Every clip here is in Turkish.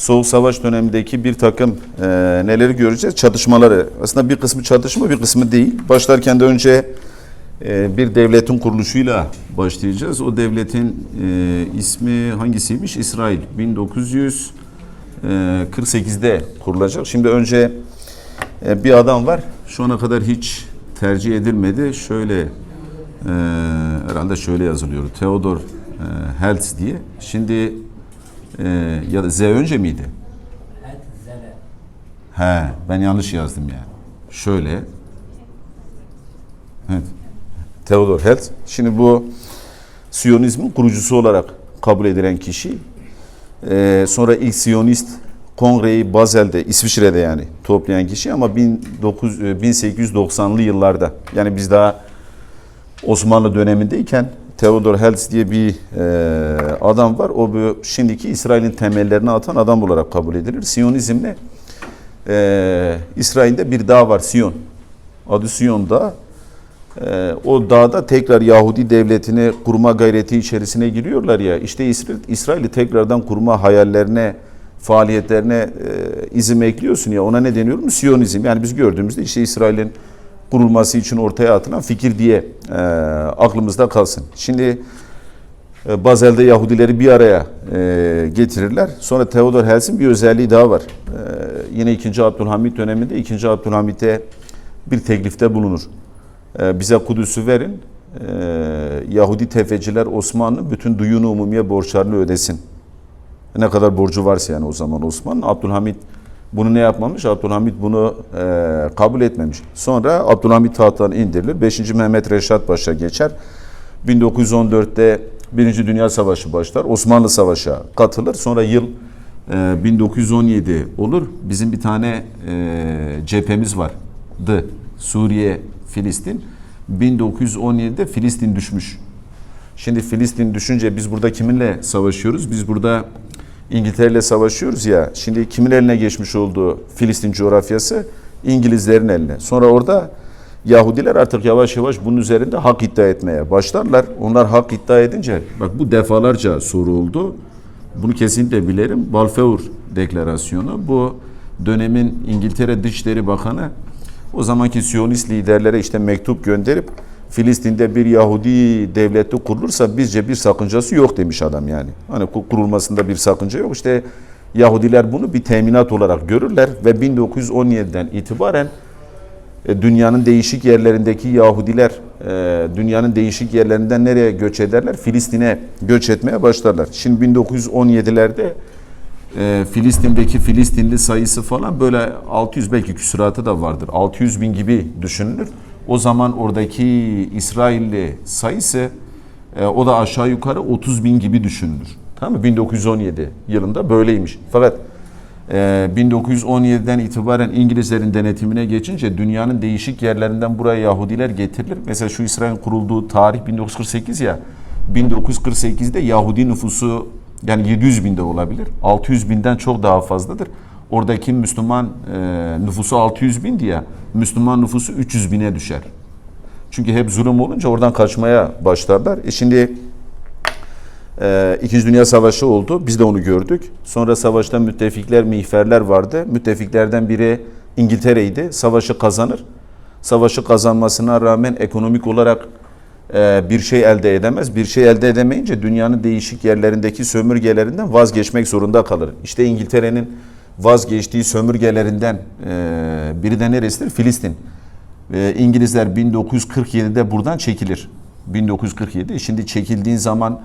Soğuk Savaş dönemindeki bir takım e, neleri göreceğiz? Çatışmaları. Aslında bir kısmı çatışma, bir kısmı değil. Başlarken de önce e, bir devletin kuruluşuyla başlayacağız. O devletin e, ismi hangisiymiş? İsrail. 1948'de kurulacak. Şimdi önce e, bir adam var. Şu ana kadar hiç tercih edilmedi. Şöyle e, herhalde şöyle yazılıyor. Theodor e, Herzl diye. Şimdi e, ya da Z önce miydi? He, ben yanlış yazdım yani. Şöyle. Evet. Theodor Herzl. Şimdi bu Siyonizmin kurucusu olarak kabul edilen kişi. Ee, sonra ilk Siyonist kongreyi Bazel'de, İsviçre'de yani toplayan kişi ama 19, e, 1890'lı yıllarda yani biz daha Osmanlı dönemindeyken Theodor Herzl diye bir e, adam var. O bu şimdiki İsrail'in temellerini atan adam olarak kabul edilir. Siyonizm ne? E, İsrail'de bir dağ var Siyon. Adı Siyon Dağı. E, o dağda tekrar Yahudi devletini kurma gayreti içerisine giriyorlar ya. İşte İsrail, İsrail'i tekrardan kurma hayallerine, faaliyetlerine e, izin ekliyorsun ya. Ona ne deniyor mu? Siyonizm. Yani biz gördüğümüzde işte İsrail'in kurulması için ortaya atılan fikir diye e, aklımızda kalsın. Şimdi e, Bazel'de Yahudileri bir araya e, getirirler. Sonra Theodor Herzl'in bir özelliği daha var. E, yine 2. Abdülhamit döneminde 2. Abdülhamit'e bir teklifte bulunur. E, bize Kudüs'ü verin. E, Yahudi tefeciler Osmanlı bütün duyunu umumiye borçlarını ödesin. Ne kadar borcu varsa yani o zaman Osmanlı. Abdülhamit bunu ne yapmamış? Abdülhamit bunu e, kabul etmemiş. Sonra Abdülhamit tahttan indirilir. 5. Mehmet Reşat Paşa geçer. 1914'te Birinci Dünya Savaşı başlar. Osmanlı Savaş'a katılır. Sonra yıl e, 1917 olur. Bizim bir tane e, cephemiz vardı. Suriye, Filistin. 1917'de Filistin düşmüş. Şimdi Filistin düşünce biz burada kiminle savaşıyoruz? Biz burada İngiltere ile savaşıyoruz ya. Şimdi kimin eline geçmiş olduğu Filistin coğrafyası? İngilizlerin eline. Sonra orada Yahudiler artık yavaş yavaş bunun üzerinde hak iddia etmeye başlarlar. Onlar hak iddia edince bak bu defalarca soru oldu. Bunu kesinlikle bilirim. Balfour Deklarasyonu bu dönemin İngiltere Dışişleri Bakanı o zamanki Siyonist liderlere işte mektup gönderip Filistin'de bir Yahudi devleti kurulursa bizce bir sakıncası yok demiş adam yani. Hani ku- kurulmasında bir sakınca yok. İşte Yahudiler bunu bir teminat olarak görürler ve 1917'den itibaren e, dünyanın değişik yerlerindeki Yahudiler e, dünyanın değişik yerlerinden nereye göç ederler? Filistin'e göç etmeye başlarlar. Şimdi 1917'lerde e, Filistin'deki Filistinli sayısı falan böyle 600 belki küsuratı da vardır. 600 bin gibi düşünülür. O zaman oradaki İsrailli sayısı e, o da aşağı yukarı 30 bin gibi düşünülür. Tamam mı? 1917 yılında böyleymiş. Fakat e, 1917'den itibaren İngilizlerin denetimine geçince dünyanın değişik yerlerinden buraya Yahudiler getirilir. Mesela şu İsrail'in kurulduğu tarih 1948 ya. 1948'de Yahudi nüfusu yani 700 binde olabilir. 600 binden çok daha fazladır. Oradaki Müslüman e, nüfusu 600 bin diye Müslüman nüfusu 300 bine düşer. Çünkü hep zulüm olunca oradan kaçmaya başlarlar. E şimdi e, İkinci Dünya Savaşı oldu. Biz de onu gördük. Sonra savaşta müttefikler, miğferler vardı. Müttefiklerden biri İngiltere'ydi. Savaşı kazanır. Savaşı kazanmasına rağmen ekonomik olarak e, bir şey elde edemez. Bir şey elde edemeyince dünyanın değişik yerlerindeki sömürgelerinden vazgeçmek zorunda kalır. İşte İngiltere'nin vazgeçtiği sömürgelerinden e, biri de neresidir? Filistin. E, İngilizler 1947'de buradan çekilir. 1947. Şimdi çekildiğin zaman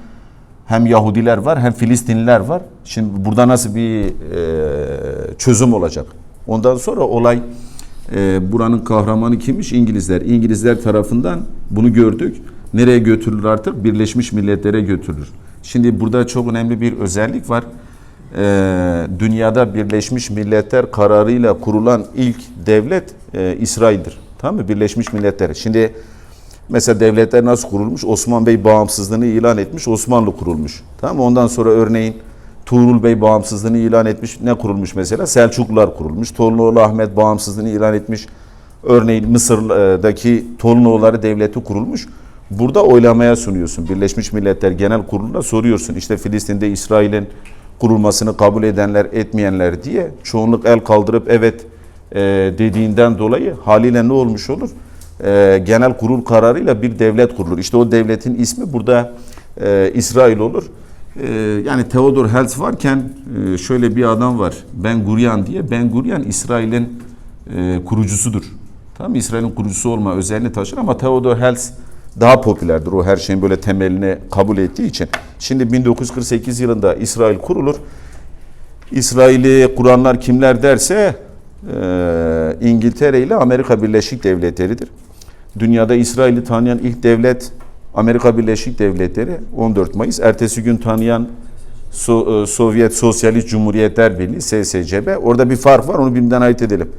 hem Yahudiler var hem Filistinliler var. Şimdi burada nasıl bir e, çözüm olacak? Ondan sonra olay buranın kahramanı kimmiş? İngilizler. İngilizler tarafından bunu gördük. Nereye götürülür artık? Birleşmiş Milletler'e götürülür. Şimdi burada çok önemli bir özellik var. E, dünyada Birleşmiş Milletler kararıyla kurulan ilk devlet e, İsrail'dir. Tamam mı? Birleşmiş Milletler. Şimdi Mesela devletler nasıl kurulmuş? Osman Bey bağımsızlığını ilan etmiş, Osmanlı kurulmuş. Tamam mı? Ondan sonra örneğin Tuğrul Bey bağımsızlığını ilan etmiş. Ne kurulmuş mesela? Selçuklular kurulmuş. Torluoğlu Ahmet bağımsızlığını ilan etmiş. Örneğin Mısır'daki Tolunoğulları devleti kurulmuş. Burada oylamaya sunuyorsun. Birleşmiş Milletler Genel Kurulu'na soruyorsun. İşte Filistin'de İsrail'in kurulmasını kabul edenler, etmeyenler diye çoğunluk el kaldırıp evet e, dediğinden dolayı haliyle ne olmuş olur? E, genel kurul kararıyla bir devlet kurulur. İşte o devletin ismi burada e, İsrail olur. E, yani Theodor Herzl varken e, şöyle bir adam var. Ben Gurion diye. Ben Gurion İsrail'in e, kurucusudur. Tamam İsrail'in kurucusu olma özelliğini taşır ama Theodor Herzl daha popülerdir. O her şeyin böyle temelini kabul ettiği için. Şimdi 1948 yılında İsrail kurulur. İsrail'i kuranlar kimler derse e, İngiltere ile Amerika Birleşik Devletleri'dir. Dünyada İsrail'i tanıyan ilk devlet Amerika Birleşik Devletleri 14 Mayıs. Ertesi gün tanıyan So- Sovyet Sosyalist Cumhuriyetler Birliği SSCB. Orada bir fark var onu birbirinden ayırt edelim.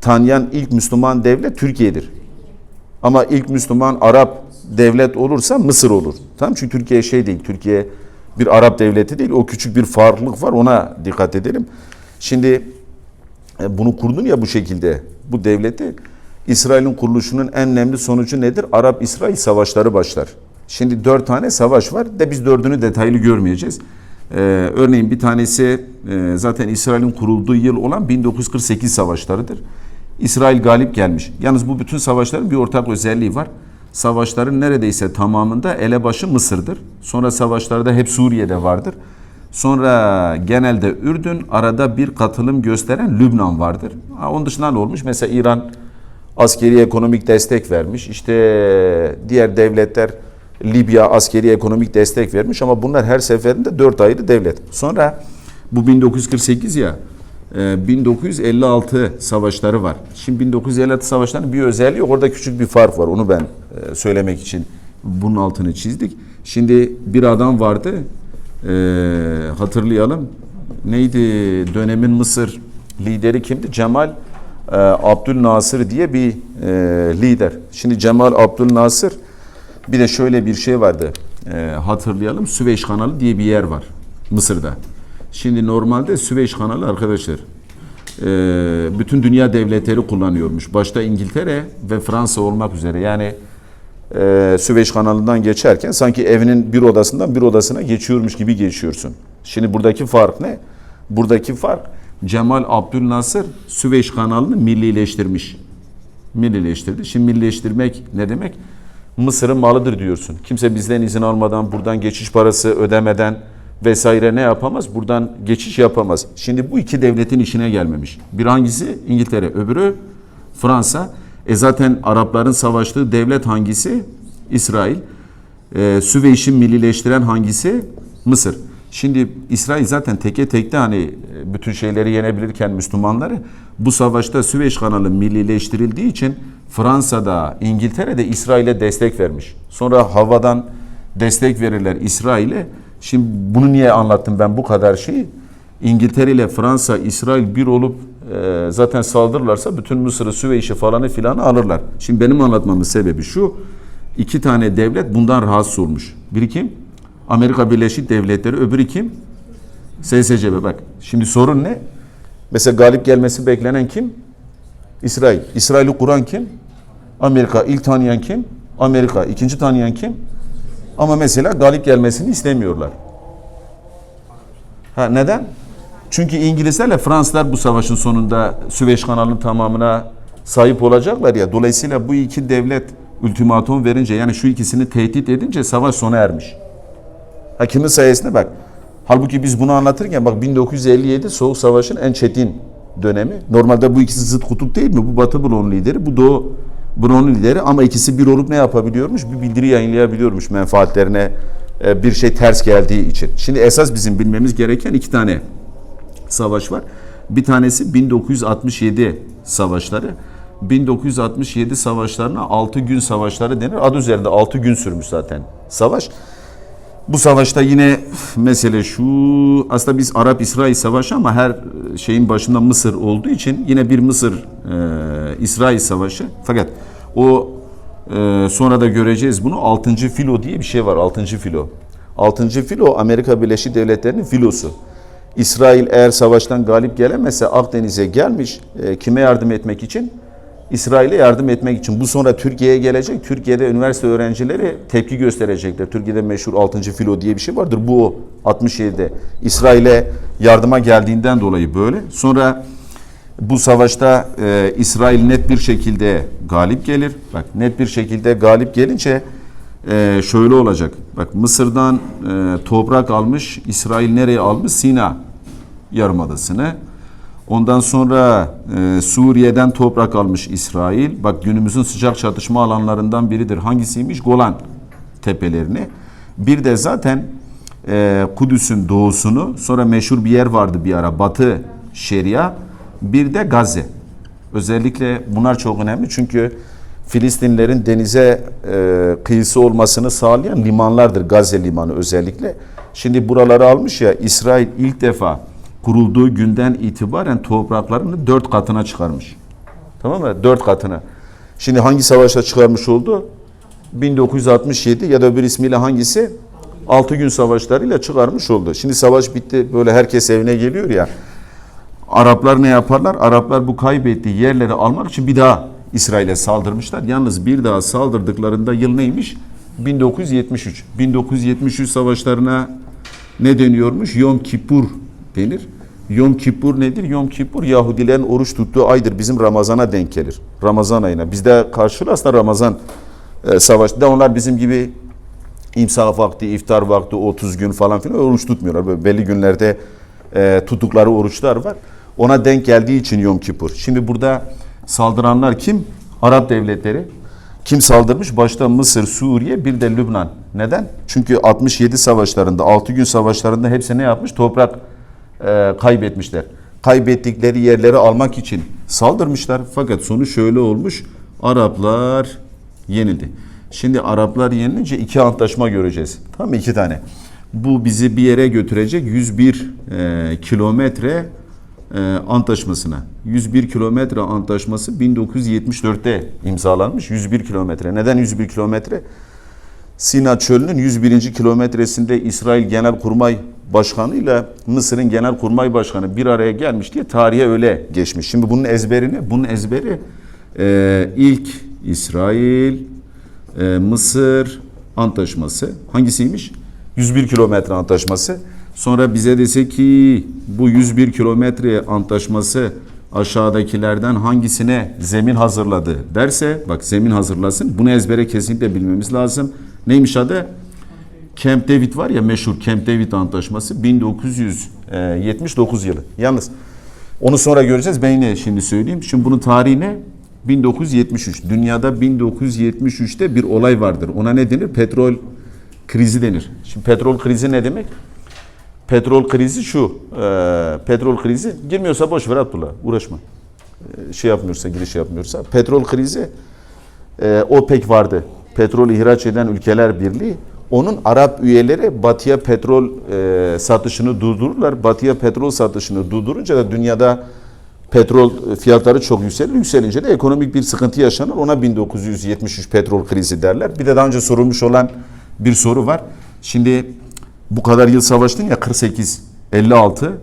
Tanıyan ilk Müslüman devlet Türkiye'dir. Ama ilk Müslüman Arap devlet olursa Mısır olur. Tamam çünkü Türkiye şey değil. Türkiye bir Arap devleti değil. O küçük bir farklılık var. Ona dikkat edelim. Şimdi e, bunu kurdun ya bu şekilde bu devleti İsrail'in kuruluşunun en önemli sonucu nedir? Arap-İsrail savaşları başlar. Şimdi dört tane savaş var de biz dördünü detaylı görmeyeceğiz. Ee, örneğin bir tanesi e, zaten İsrail'in kurulduğu yıl olan 1948 savaşlarıdır. İsrail galip gelmiş. Yalnız bu bütün savaşların bir ortak özelliği var. Savaşların neredeyse tamamında elebaşı Mısır'dır. Sonra savaşlarda hep Suriye'de vardır. Sonra genelde Ürdün, arada bir katılım gösteren Lübnan vardır. Ha, onun dışında ne olmuş? Mesela İran askeri ekonomik destek vermiş. İşte diğer devletler Libya askeri ekonomik destek vermiş ama bunlar her seferinde dört ayrı devlet. Sonra bu 1948 ya 1956 savaşları var. Şimdi 1956 savaşlarının bir özelliği yok. Orada küçük bir fark var. Onu ben e, söylemek için bunun altını çizdik. Şimdi bir adam vardı. E, hatırlayalım. Neydi dönemin Mısır lideri kimdi? Cemal e, Abdülnasır diye bir e, lider. Şimdi Cemal Abdülnasır bir de şöyle bir şey vardı. Hatırlayalım. Süveyş kanalı diye bir yer var Mısır'da. Şimdi normalde Süveyş kanalı arkadaşlar e, bütün dünya devletleri kullanıyormuş. Başta İngiltere ve Fransa olmak üzere. Yani e, Süveyş kanalından geçerken sanki evinin bir odasından bir odasına geçiyormuş gibi geçiyorsun. Şimdi buradaki fark ne? Buradaki fark Cemal Abdülnasır Süveyş kanalını millileştirmiş. Millileştirdi. Şimdi millileştirmek ne demek? Mısır'ın malıdır diyorsun. Kimse bizden izin almadan, buradan geçiş parası ödemeden vesaire ne yapamaz? Buradan geçiş yapamaz. Şimdi bu iki devletin işine gelmemiş. Bir hangisi? İngiltere, öbürü Fransa. E zaten Arapların savaştığı devlet hangisi? İsrail. E, Süveyş'i millileştiren hangisi? Mısır. Şimdi İsrail zaten teke tekte hani e, bütün şeyleri yenebilirken Müslümanları bu savaşta Süveyş kanalı millileştirildiği için Fransa'da, İngiltere'de İsrail'e destek vermiş. Sonra havadan destek verirler İsrail'e. Şimdi bunu niye anlattım ben bu kadar şeyi? İngiltere ile Fransa, İsrail bir olup e, zaten saldırırlarsa bütün Mısır'ı, Süveyş'i falanı filanı alırlar. Şimdi benim anlatmamın sebebi şu. iki tane devlet bundan rahatsız olmuş. Biri kim? Amerika Birleşik Devletleri. Öbürü kim? SSCB bak. Şimdi sorun ne? Mesela galip gelmesi beklenen kim? İsrail. İsrail'i kuran kim? Amerika. İlk tanıyan kim? Amerika. İkinci tanıyan kim? Ama mesela galip gelmesini istemiyorlar. Ha neden? Çünkü İngilizlerle Fransızlar bu savaşın sonunda Süveyş kanalının tamamına sahip olacaklar ya. Dolayısıyla bu iki devlet ultimatum verince yani şu ikisini tehdit edince savaş sona ermiş. Ha kimin sayesinde bak. Halbuki biz bunu anlatırken bak 1957 Soğuk Savaş'ın en çetin dönemi. Normalde bu ikisi zıt kutup değil mi? Bu Batı bloğunun lideri, bu Doğu bloğunun lideri ama ikisi bir olup ne yapabiliyormuş? Bir bildiri yayınlayabiliyormuş menfaatlerine e, bir şey ters geldiği için. Şimdi esas bizim bilmemiz gereken iki tane savaş var. Bir tanesi 1967 savaşları. 1967 savaşlarına 6 gün savaşları denir. Adı üzerinde 6 gün sürmüş zaten savaş. Bu savaşta yine mesele şu aslında biz Arap-İsrail savaşı ama her şeyin başında Mısır olduğu için yine bir Mısır-İsrail savaşı. Fakat o e, sonra da göreceğiz bunu 6. filo diye bir şey var 6. filo. 6. filo Amerika Birleşik Devletleri'nin filosu. İsrail eğer savaştan galip gelemezse Akdeniz'e gelmiş e, kime yardım etmek için? İsrail'e yardım etmek için. Bu sonra Türkiye'ye gelecek. Türkiye'de üniversite öğrencileri tepki gösterecekler. Türkiye'de meşhur 6. filo diye bir şey vardır. Bu o 67'de İsrail'e yardıma geldiğinden dolayı böyle. Sonra bu savaşta e, İsrail net bir şekilde galip gelir. Bak net bir şekilde galip gelince e, şöyle olacak. Bak Mısır'dan e, toprak almış. İsrail nereye almış? Sina Yarımadası'nı. Ondan sonra e, Suriye'den toprak almış İsrail. Bak günümüzün sıcak çatışma alanlarından biridir. Hangisiymiş? Golan tepelerini. Bir de zaten e, Kudüs'ün doğusunu sonra meşhur bir yer vardı bir ara Batı Şeria. Bir de Gazze. Özellikle bunlar çok önemli çünkü Filistinlerin denize e, kıyısı olmasını sağlayan limanlardır. Gazze limanı özellikle. Şimdi buraları almış ya İsrail ilk defa kurulduğu günden itibaren topraklarını dört katına çıkarmış. Tamam mı? Dört katına. Şimdi hangi savaşta çıkarmış oldu? 1967 ya da bir ismiyle hangisi? 6 gün savaşlarıyla çıkarmış oldu. Şimdi savaş bitti böyle herkes evine geliyor ya. Araplar ne yaparlar? Araplar bu kaybettiği yerleri almak için bir daha İsrail'e saldırmışlar. Yalnız bir daha saldırdıklarında yıl neymiş? 1973. 1973 savaşlarına ne deniyormuş? Yom Kippur denir. Yom Kippur nedir? Yom Kippur Yahudilerin oruç tuttuğu aydır. Bizim Ramazan'a denk gelir. Ramazan ayına. Bizde karşılığı aslında Ramazan e, savaşı. Da onlar bizim gibi imsak vakti, iftar vakti 30 gün falan filan oruç tutmuyorlar. Böyle belli günlerde e, tuttukları oruçlar var. Ona denk geldiği için Yom Kippur. Şimdi burada saldıranlar kim? Arap devletleri. Kim saldırmış? Başta Mısır, Suriye, bir de Lübnan. Neden? Çünkü 67 savaşlarında, 6 gün savaşlarında hepsi ne yapmış? Toprak e, kaybetmişler. Kaybettikleri yerleri almak için saldırmışlar. Fakat sonu şöyle olmuş. Araplar yenildi. Şimdi Araplar yenilince iki antlaşma göreceğiz. Mı? İki tane. Bu bizi bir yere götürecek 101 e, kilometre e, antlaşmasına. 101 kilometre antlaşması 1974'te imzalanmış. 101 kilometre. Neden 101 kilometre? Sina Çölü'nün 101. kilometresinde İsrail Genelkurmay Başkanı ile Mısır'ın Genelkurmay Başkanı bir araya gelmiş diye tarihe öyle geçmiş. Şimdi bunun ezberini, bunun ezberi e, ilk İsrail, e, Mısır antlaşması hangisiymiş? 101 kilometre antlaşması. Sonra bize dese ki bu 101 kilometre antlaşması aşağıdakilerden hangisine zemin hazırladı derse bak zemin hazırlasın. Bunu ezbere kesinlikle bilmemiz lazım. Neymiş adı? Camp David var ya meşhur Camp David antlaşması 1979 yılı. Yalnız onu sonra göreceğiz. Ben yine şimdi söyleyeyim. Şimdi bunun tarihi ne? 1973. Dünyada 1973'te bir olay vardır. Ona ne denir? Petrol krizi denir. Şimdi petrol krizi ne demek? Petrol krizi şu. E, petrol krizi girmiyorsa boş ver Abdullah. Uğraşma. E, şey yapmıyorsa, giriş yapmıyorsa. Petrol krizi e, OPEC vardı. Petrol ihraç eden ülkeler birliği. Onun Arap üyeleri batıya petrol e, satışını durdururlar. Batıya petrol satışını durdurunca da dünyada petrol fiyatları çok yükselir. Yükselince de ekonomik bir sıkıntı yaşanır. Ona 1973 petrol krizi derler. Bir de daha önce sorulmuş olan bir soru var. Şimdi bu kadar yıl savaştın ya 48, 56,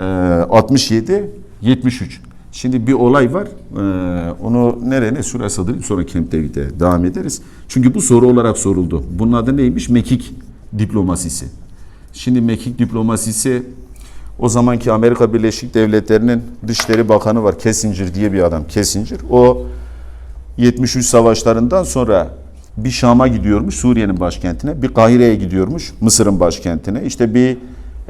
e, 67, 73. Şimdi bir olay var. E, onu nereye ne süre sığdırayım sonra Camp David'e devam ederiz. Çünkü bu soru olarak soruldu. Bunun adı neymiş? Mekik diplomasisi. Şimdi Mekik diplomasisi o zamanki Amerika Birleşik Devletleri'nin Dışişleri Bakanı var. Kissinger diye bir adam. Kissinger. O 73 savaşlarından sonra bir Şam'a gidiyormuş Suriye'nin başkentine, bir Kahire'ye gidiyormuş Mısır'ın başkentine, işte bir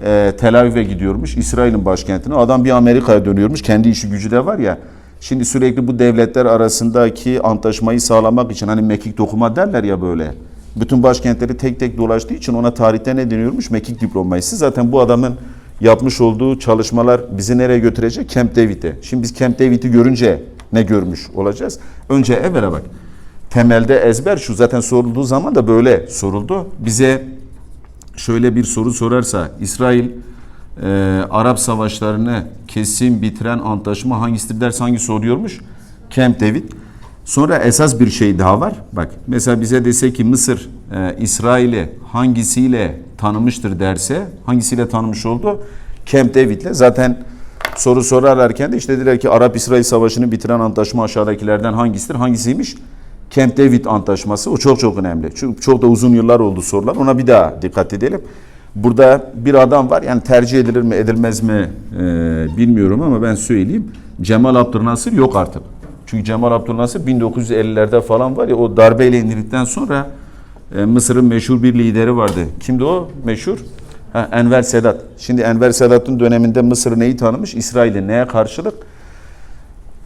e, Tel Aviv'e gidiyormuş İsrail'in başkentine. Adam bir Amerika'ya dönüyormuş. Kendi işi gücü de var ya. Şimdi sürekli bu devletler arasındaki antlaşmayı sağlamak için hani mekik dokuma derler ya böyle. Bütün başkentleri tek tek dolaştığı için ona tarihte ne deniyormuş? Mekik diplomasisi. Zaten bu adamın yapmış olduğu çalışmalar bizi nereye götürecek? Camp David'e. Şimdi biz Camp David'i görünce ne görmüş olacağız? Önce evvela bak. Temelde ezber şu zaten sorulduğu zaman da böyle soruldu. Bize şöyle bir soru sorarsa İsrail e, Arap savaşlarını kesin bitiren antlaşma hangisidir derse hangi soruyormuş? Camp David. Sonra esas bir şey daha var. Bak mesela bize dese ki Mısır e, İsrail'i hangisiyle tanımıştır derse hangisiyle tanımış oldu? Camp David'le. Zaten soru sorarlarken de işte dediler ki Arap-İsrail Savaşı'nı bitiren antlaşma aşağıdakilerden hangisidir? Hangisiymiş? Camp David Antlaşması. O çok çok önemli. Çünkü çok da uzun yıllar oldu sorular. Ona bir daha dikkat edelim. Burada bir adam var yani tercih edilir mi edilmez mi e, bilmiyorum ama ben söyleyeyim. Cemal Abdülnasır yok artık. Çünkü Cemal Abdülnasır 1950'lerde falan var ya o darbeyle indirdikten sonra e, Mısır'ın meşhur bir lideri vardı. Kimdi o meşhur? Ha, Enver Sedat. Şimdi Enver Sedat'ın döneminde Mısır neyi tanımış? İsrail'i neye karşılık?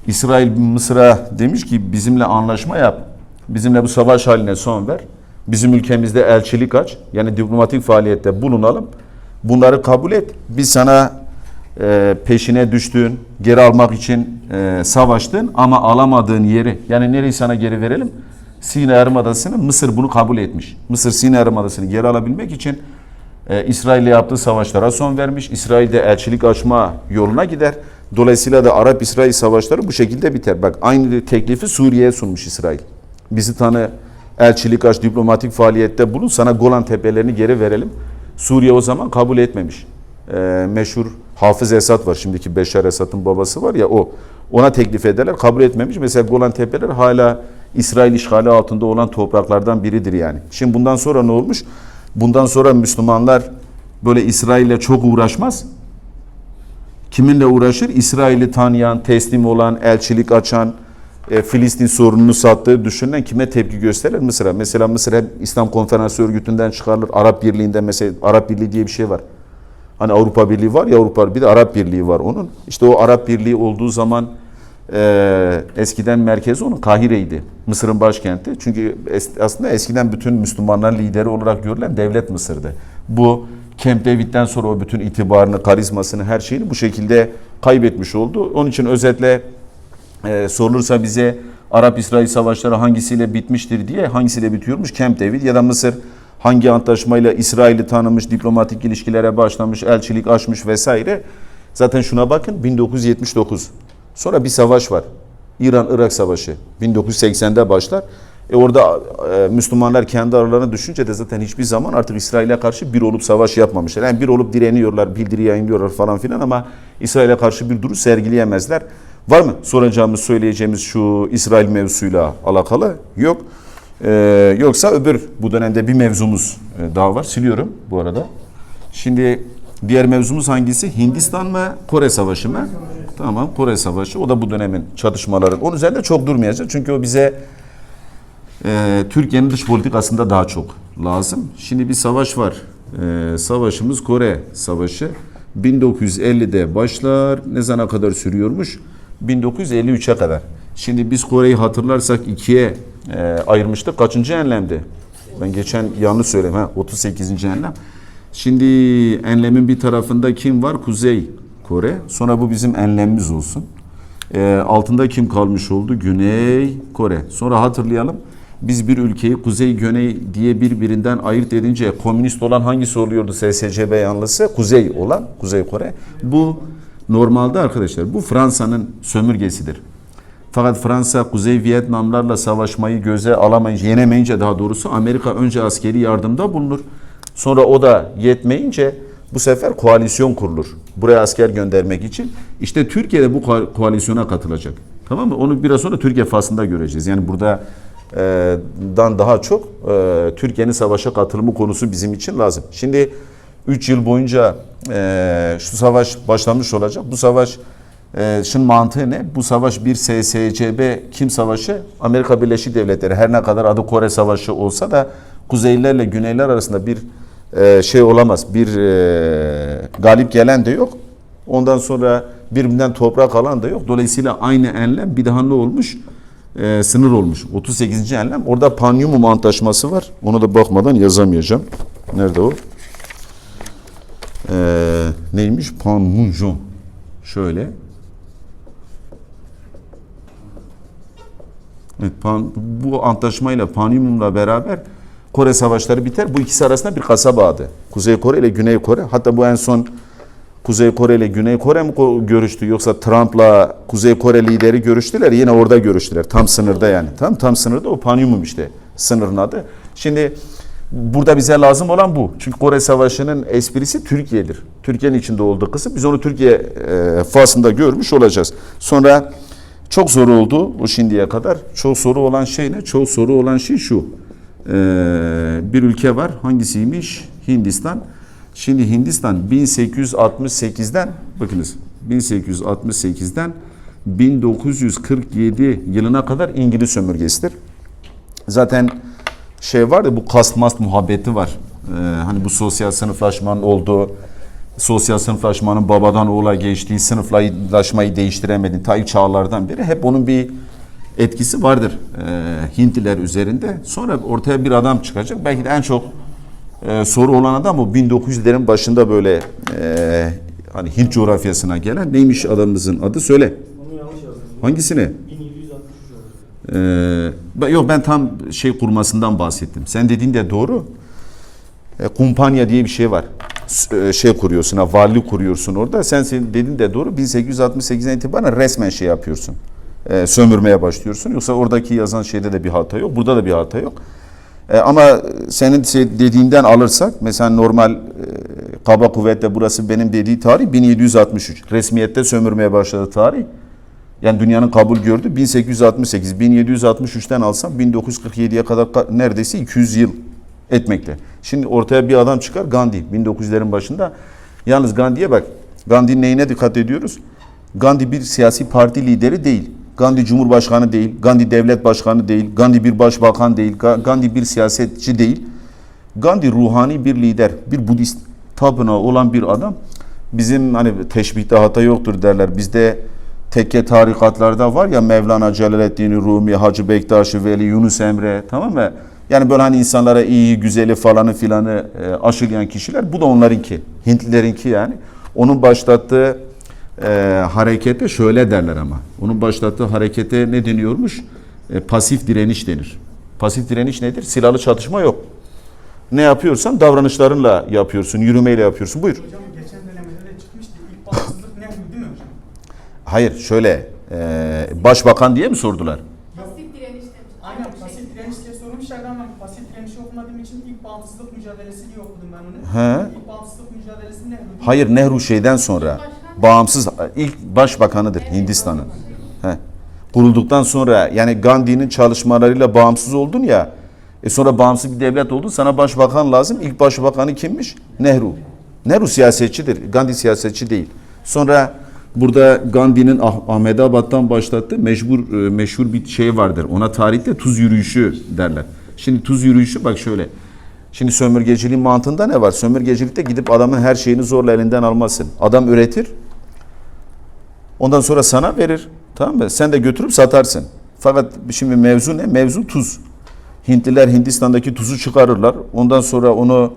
İsrail Mısır'a demiş ki bizimle anlaşma yap. Bizimle bu savaş haline son ver. Bizim ülkemizde elçilik aç. Yani diplomatik faaliyette bulunalım. Bunları kabul et. Biz sana e, peşine düştüğün, geri almak için e, savaştın ama alamadığın yeri yani nereyi sana geri verelim? Sina Yarımadası'nı Mısır bunu kabul etmiş. Mısır Sina Yarımadası'nı geri alabilmek için e, İsrail'le yaptığı savaşlara son vermiş. İsrail'de elçilik açma yoluna gider. Dolayısıyla da Arap-İsrail savaşları bu şekilde biter. Bak aynı teklifi Suriye'ye sunmuş İsrail. Bizi tanı, elçilik aç, diplomatik faaliyette bulun, sana Golan Tepelerini geri verelim. Suriye o zaman kabul etmemiş. E, meşhur Hafız Esad var, şimdiki Beşar Esad'ın babası var ya o. Ona teklif ederler, kabul etmemiş. Mesela Golan Tepeleri hala İsrail işgali altında olan topraklardan biridir yani. Şimdi bundan sonra ne olmuş? Bundan sonra Müslümanlar böyle İsrail'le çok uğraşmaz. Kiminle uğraşır? İsrail'i tanıyan, teslim olan, elçilik açan, e, Filistin sorununu sattığı düşünülen kime tepki gösterir? Mısır'a. Mesela Mısır hep İslam Konferansı örgütünden çıkarılır. Arap Birliği'nde mesela Arap Birliği diye bir şey var. Hani Avrupa Birliği var ya Avrupa bir de Arap Birliği var onun. İşte o Arap Birliği olduğu zaman e, eskiden merkezi onun Kahire'ydi. Mısır'ın başkenti. Çünkü es- aslında eskiden bütün Müslümanlar lideri olarak görülen devlet Mısır'dı. Bu Camp David'den sonra o bütün itibarını, karizmasını, her şeyini bu şekilde kaybetmiş oldu. Onun için özetle e, sorulursa bize Arap-İsrail savaşları hangisiyle bitmiştir diye hangisiyle bitiyormuş? Camp David ya da Mısır hangi antlaşmayla İsrail'i tanımış, diplomatik ilişkilere başlamış, elçilik açmış vesaire. Zaten şuna bakın 1979. Sonra bir savaş var. İran-Irak Savaşı 1980'de başlar. E orada e, Müslümanlar kendi aralarına düşünce de zaten hiçbir zaman artık İsrail'e karşı bir olup savaş yapmamışlar. Yani bir olup direniyorlar, bildiri yayınlıyorlar falan filan ama İsrail'e karşı bir duruş sergileyemezler. Var mı soracağımız, söyleyeceğimiz şu İsrail mevzusuyla alakalı? Yok. Ee, yoksa öbür bu dönemde bir mevzumuz e, daha var. Siliyorum bu arada. Şimdi diğer mevzumuz hangisi? Hindistan mı? Kore Savaşı mı? Tamam Kore Savaşı. O da bu dönemin çatışmaları. Onun üzerinde çok durmayacak. Çünkü o bize e, Türkiye'nin dış politikasında daha çok lazım. Şimdi bir savaş var. E, savaşımız Kore Savaşı. 1950'de başlar. Ne zamana kadar sürüyormuş? 1953'e kadar. Şimdi biz Kore'yi hatırlarsak ikiye e, ayırmıştık. Kaçıncı enlemdi? Ben geçen yanlış söyleyeyim. Ha, 38. enlem. Şimdi enlemin bir tarafında kim var? Kuzey Kore. Sonra bu bizim enlemimiz olsun. E, altında kim kalmış oldu? Güney Kore. Sonra hatırlayalım. Biz bir ülkeyi Kuzey Güney diye birbirinden ayırt edince komünist olan hangisi oluyordu SSCB yanlısı? Kuzey olan Kuzey Kore. Bu normalde arkadaşlar bu Fransa'nın sömürgesidir. Fakat Fransa Kuzey Vietnamlarla savaşmayı göze alamayınca, yenemeyince daha doğrusu Amerika önce askeri yardımda bulunur. Sonra o da yetmeyince bu sefer koalisyon kurulur. Buraya asker göndermek için. İşte Türkiye de bu ko- koalisyona katılacak. Tamam mı? Onu biraz sonra Türkiye fasında göreceğiz. Yani burada dan daha çok Türkiye'nin savaşa katılımı konusu bizim için lazım. Şimdi 3 yıl boyunca şu savaş başlamış olacak. Bu savaş şun mantığı ne? Bu savaş bir SSCB kim savaşı? Amerika Birleşik Devletleri. Her ne kadar adı Kore Savaşı olsa da Kuzeylilerle Güneyler arasında bir şey olamaz. Bir galip gelen de yok. Ondan sonra birbirinden toprak alan da yok. Dolayısıyla aynı enlem bir daha ne olmuş? Ee, sınır olmuş. 38. enlem. Orada Panyumum Antlaşması var. Ona da bakmadan yazamayacağım. Nerede o? Ee, neymiş? Panmunjom. Şöyle. Evet, Pan, bu antlaşmayla Panyumum'la beraber Kore savaşları biter. Bu ikisi arasında bir kasaba adı. Kuzey Kore ile Güney Kore. Hatta bu en son Kuzey Kore ile Güney Kore mi görüştü yoksa Trump'la Kuzey Kore lideri görüştüler. Yine orada görüştüler. Tam sınırda yani. Tam tam sınırda o Panyumum işte sınırın adı. Şimdi burada bize lazım olan bu. Çünkü Kore Savaşı'nın esprisi Türkiye'dir. Türkiye'nin içinde olduğu kısım. Biz onu Türkiye e, fasında görmüş olacağız. Sonra çok soru oldu o şimdiye kadar. Çok soru olan şey ne? Çok soru olan şey şu. Ee, bir ülke var. Hangisiymiş? Hindistan. Şimdi Hindistan 1868'den bakınız 1868'den 1947 yılına kadar İngiliz sömürgesidir. Zaten şey var ya bu kast mast muhabbeti var. Ee, hani bu sosyal sınıflaşmanın olduğu, sosyal sınıflaşmanın babadan oğula geçtiği, sınıflaşmayı değiştiremediği ta çağlardan beri hep onun bir etkisi vardır e, Hintliler üzerinde. Sonra ortaya bir adam çıkacak. Belki de en çok e, soru olan adam o 1900'lerin başında böyle e, hani Hint coğrafyasına gelen neymiş adamımızın adı söyle. Hangisini? 1763 oldu. Ee, yok ben tam şey kurmasından bahsettim. Sen dediğin de doğru. E, kumpanya diye bir şey var. E, şey kuruyorsun, ha, vali kuruyorsun orada. Sen senin dediğin de doğru. 1868'den itibaren resmen şey yapıyorsun. E, sömürmeye başlıyorsun. Yoksa oradaki yazan şeyde de bir hata yok. Burada da bir hata yok. E, ama senin şey dediğinden alırsak mesela normal e, kaba kuvvetle burası benim dediği tarih 1763. Resmiyette sömürmeye başladı tarih. Yani dünyanın kabul gördü 1868. 1763'ten alsam 1947'ye kadar ka- neredeyse 200 yıl etmekte. Şimdi ortaya bir adam çıkar Gandhi 1900'lerin başında. Yalnız Gandhi'ye bak. Gandhi'nin neyine dikkat ediyoruz? Gandhi bir siyasi parti lideri değil. Gandhi Cumhurbaşkanı değil. Gandhi devlet başkanı değil. Gandhi bir başbakan değil. Ga- Gandhi bir siyasetçi değil. Gandhi ruhani bir lider, bir Budist tapınağı olan bir adam. Bizim hani teşbihte hata yoktur derler. Bizde tekke tarikatlarda var ya Mevlana Celaleddin Rumi, Hacı Bektaşi Veli, Yunus Emre tamam mı? Yani böyle hani insanlara iyi, güzeli falanı filanı e, aşılayan kişiler. Bu da onlarınki. Hintlilerinki yani. Onun başlattığı e, harekete şöyle derler ama. Onun başlattığı harekete ne deniyormuş? E, pasif direniş denir. Pasif direniş nedir? Silahlı çatışma yok. Ne yapıyorsan davranışlarınla yapıyorsun, yürümeyle yapıyorsun. Buyur. Hocam geçen dönemde de çıkmıştı. İlk bağımsızlık ne değil mi hocam? Hayır, şöyle. e, başbakan diye mi sordular? Pasif direniş demiş. Aynen pasif direniş diye sormuşlardı ama pasif direnişi okumadığım için ilk bağımsızlık mücadelesi diye okudum ben onu. He. İlk bağımsızlık mücadelesi ne? Hayır, Nehru şeyden sonra bağımsız ilk başbakanıdır Hindistan'ın. Kurulduktan sonra yani Gandhi'nin çalışmalarıyla bağımsız oldun ya. E sonra bağımsız bir devlet oldun. Sana başbakan lazım. İlk başbakanı kimmiş? Nehru. Nehru siyasetçidir. Gandhi siyasetçi değil. Sonra burada Gandhi'nin Ah- Ahmedabad'dan başlattığı meşhur e, meşhur bir şey vardır. Ona tarihte tuz yürüyüşü derler. Şimdi tuz yürüyüşü bak şöyle. Şimdi sömürgeciliğin mantığında ne var? Sömürgecilikte gidip adamın her şeyini zorla elinden almasın. Adam üretir. Ondan sonra sana verir. Tamam mı? Sen de götürüp satarsın. Fakat şimdi mevzu ne? Mevzu tuz. Hintliler Hindistan'daki tuzu çıkarırlar. Ondan sonra onu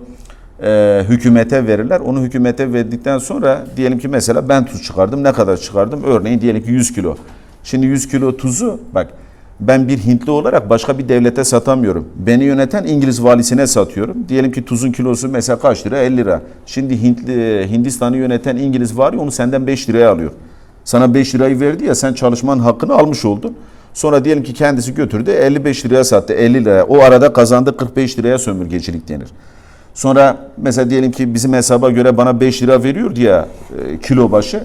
e, hükümete verirler. Onu hükümete verdikten sonra diyelim ki mesela ben tuz çıkardım. Ne kadar çıkardım? Örneğin diyelim ki 100 kilo. Şimdi 100 kilo tuzu bak ben bir Hintli olarak başka bir devlete satamıyorum. Beni yöneten İngiliz valisine satıyorum. Diyelim ki tuzun kilosu mesela kaç lira? 50 lira. Şimdi Hintli, Hindistan'ı yöneten İngiliz vali onu senden 5 liraya alıyor. Sana 5 lirayı verdi ya sen çalışmanın hakkını almış oldun. Sonra diyelim ki kendisi götürdü 55 liraya sattı 50 liraya. O arada kazandı 45 liraya sömürgecilik denir. Sonra mesela diyelim ki bizim hesaba göre bana 5 lira veriyordu ya e, kilo başı.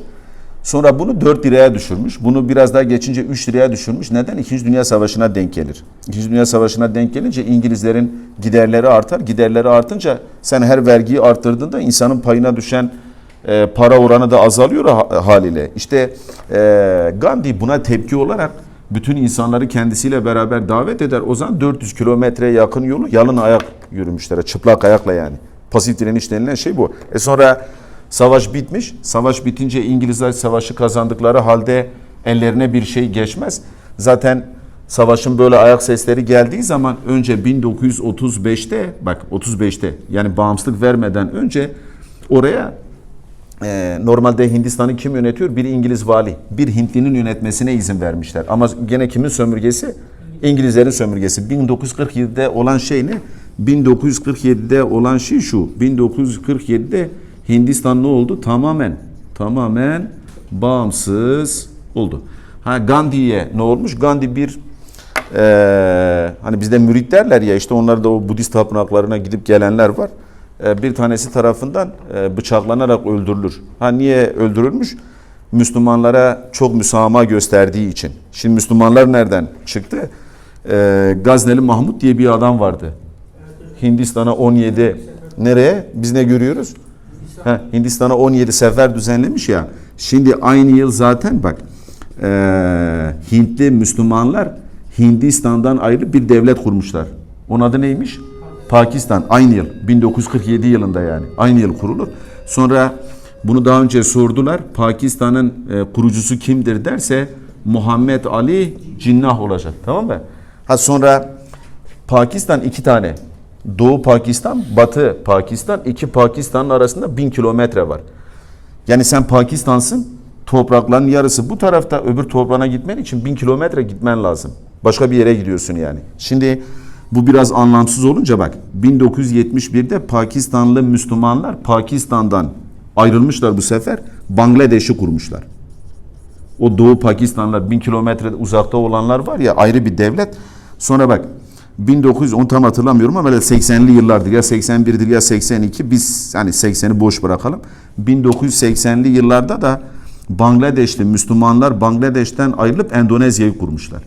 Sonra bunu 4 liraya düşürmüş. Bunu biraz daha geçince 3 liraya düşürmüş. Neden? İkinci Dünya Savaşı'na denk gelir. İkinci Dünya Savaşı'na denk gelince İngilizlerin giderleri artar. Giderleri artınca sen her vergiyi arttırdığında insanın payına düşen e, para oranı da azalıyor ha- haliyle. İşte e, Gandhi buna tepki olarak bütün insanları kendisiyle beraber davet eder. O zaman 400 kilometreye yakın yolu yalın ayak yürümüşler. Çıplak ayakla yani. Pasif direniş denilen şey bu. E sonra savaş bitmiş. Savaş bitince İngilizler savaşı kazandıkları halde ellerine bir şey geçmez. Zaten savaşın böyle ayak sesleri geldiği zaman önce 1935'te bak 35'te yani bağımsızlık vermeden önce oraya ee, normalde Hindistan'ı kim yönetiyor? Bir İngiliz vali. Bir Hintlinin yönetmesine izin vermişler. Ama gene kimin sömürgesi? İngilizlerin sömürgesi. 1947'de olan şey ne? 1947'de olan şey şu. 1947'de Hindistan ne oldu? Tamamen, tamamen bağımsız oldu. Ha Gandhi'ye ne olmuş? Gandhi bir eee, hani bizde mürit derler ya işte onlar da o Budist tapınaklarına gidip gelenler var. E, bir tanesi tarafından e, bıçaklanarak öldürülür. Ha niye öldürülmüş? Müslümanlara çok müsamaha gösterdiği için. Şimdi Müslümanlar nereden çıktı? E, Gazneli Mahmut diye bir adam vardı. Hindistan'a 17 nereye? Biz ne görüyoruz? Ha, Hindistan'a 17 sefer düzenlemiş ya. Şimdi aynı yıl zaten bak e, Hintli Müslümanlar Hindistan'dan ayrı bir devlet kurmuşlar. Onun adı neymiş? Pakistan. Aynı yıl. 1947 yılında yani. Aynı yıl kurulur. Sonra bunu daha önce sordular. Pakistan'ın e, kurucusu kimdir derse Muhammed Ali Cinnah olacak. Tamam mı? Ha sonra Pakistan iki tane. Doğu Pakistan, Batı Pakistan. iki Pakistan'ın arasında bin kilometre var. Yani sen Pakistan'sın, toprakların yarısı bu tarafta, öbür toprağına gitmen için bin kilometre gitmen lazım. Başka bir yere gidiyorsun yani. Şimdi bu biraz anlamsız olunca bak 1971'de Pakistanlı Müslümanlar Pakistan'dan ayrılmışlar bu sefer. Bangladeş'i kurmuşlar. O Doğu Pakistanlar bin kilometre uzakta olanlar var ya ayrı bir devlet. Sonra bak 1910 tam hatırlamıyorum ama böyle 80'li yıllardır ya 81'dir ya 82 biz hani 80'i boş bırakalım. 1980'li yıllarda da Bangladeşli Müslümanlar Bangladeş'ten ayrılıp Endonezya'yı kurmuşlar.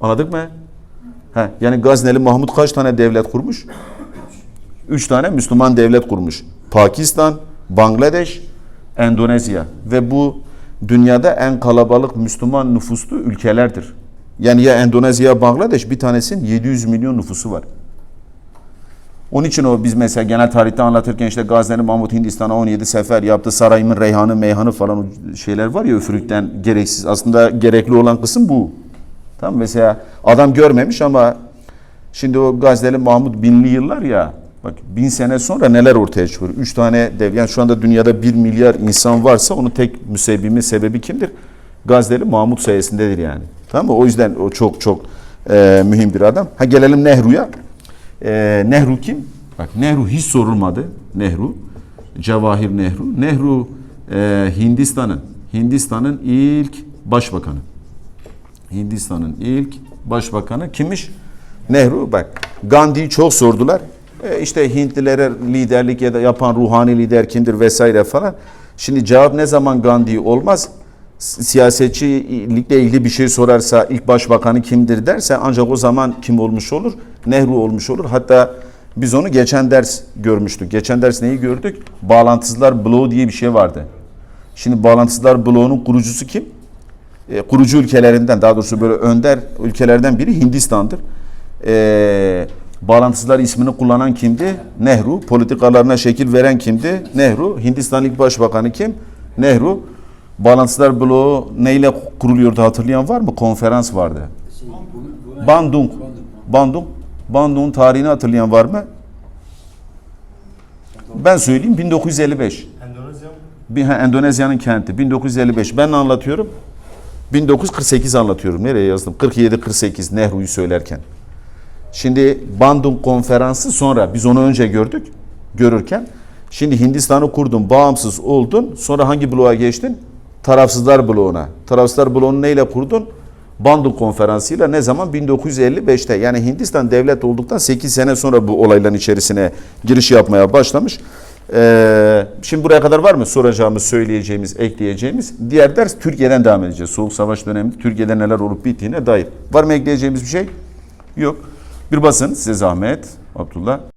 Anladık mı? He, yani Gazneli Mahmut kaç tane devlet kurmuş? Üç tane Müslüman devlet kurmuş. Pakistan, Bangladeş, Endonezya ve bu dünyada en kalabalık Müslüman nüfuslu ülkelerdir. Yani ya Endonezya ya Bangladeş bir tanesinin 700 milyon nüfusu var. Onun için o biz mesela genel tarihte anlatırken işte Gazneli Mahmut Hindistan'a 17 sefer yaptı. Sarayımın reyhanı, meyhanı falan şeyler var ya üfürükten gereksiz. Aslında gerekli olan kısım bu. Tamam mesela adam görmemiş ama şimdi o Gazneli Mahmut binli yıllar ya bak bin sene sonra neler ortaya çıkıyor. Üç tane dev yani şu anda dünyada bir milyar insan varsa onun tek müsebbibi sebebi kimdir? Gazneli Mahmut sayesindedir yani. Tamam mı? O yüzden o çok çok e, mühim bir adam. Ha gelelim Nehru'ya. E, Nehru kim? Bak Nehru hiç sorulmadı. Nehru. Cevahir Nehru. Nehru e, Hindistan'ın Hindistan'ın ilk başbakanı. Hindistan'ın ilk başbakanı kimmiş? Nehru. Bak Gandhi'yi çok sordular. E işte Hintlilere liderlik ya da yapan ruhani lider kimdir vesaire falan. Şimdi cevap ne zaman Gandhi olmaz? Siyasetçilikle ilgili bir şey sorarsa ilk başbakanı kimdir derse ancak o zaman kim olmuş olur? Nehru olmuş olur. Hatta biz onu geçen ders görmüştük. Geçen ders neyi gördük? Bağlantısızlar bloğu diye bir şey vardı. Şimdi bağlantısızlar bloğunun kurucusu kim? E, kurucu ülkelerinden daha doğrusu böyle önder ülkelerden biri Hindistan'dır. E, bağlantısızlar ismini kullanan kimdi? Nehru. Politikalarına şekil veren kimdi? Nehru. Hindistan ilk başbakanı kim? Nehru. Bağlantısızlar bloğu neyle kuruluyordu hatırlayan var mı? Konferans vardı. Bandung. Bandung. Bandung'un tarihini hatırlayan var mı? Ben söyleyeyim 1955. Endonezya mı? Endonezya'nın kenti 1955. Ben anlatıyorum. 1948 anlatıyorum. Nereye yazdım? 47-48 Nehru'yu söylerken. Şimdi Bandung konferansı sonra biz onu önce gördük. Görürken şimdi Hindistan'ı kurdun, bağımsız oldun. Sonra hangi bloğa geçtin? Tarafsızlar bloğuna. Tarafsızlar bloğunu neyle kurdun? Bandung konferansıyla ne zaman? 1955'te. Yani Hindistan devlet olduktan 8 sene sonra bu olayların içerisine giriş yapmaya başlamış. Ee, şimdi buraya kadar var mı soracağımız, söyleyeceğimiz, ekleyeceğimiz? Diğer ders Türkiye'den devam edeceğiz. Soğuk Savaş döneminde Türkiye'de neler olup bittiğine dair. Var mı ekleyeceğimiz bir şey? Yok. Bir basın size zahmet Abdullah.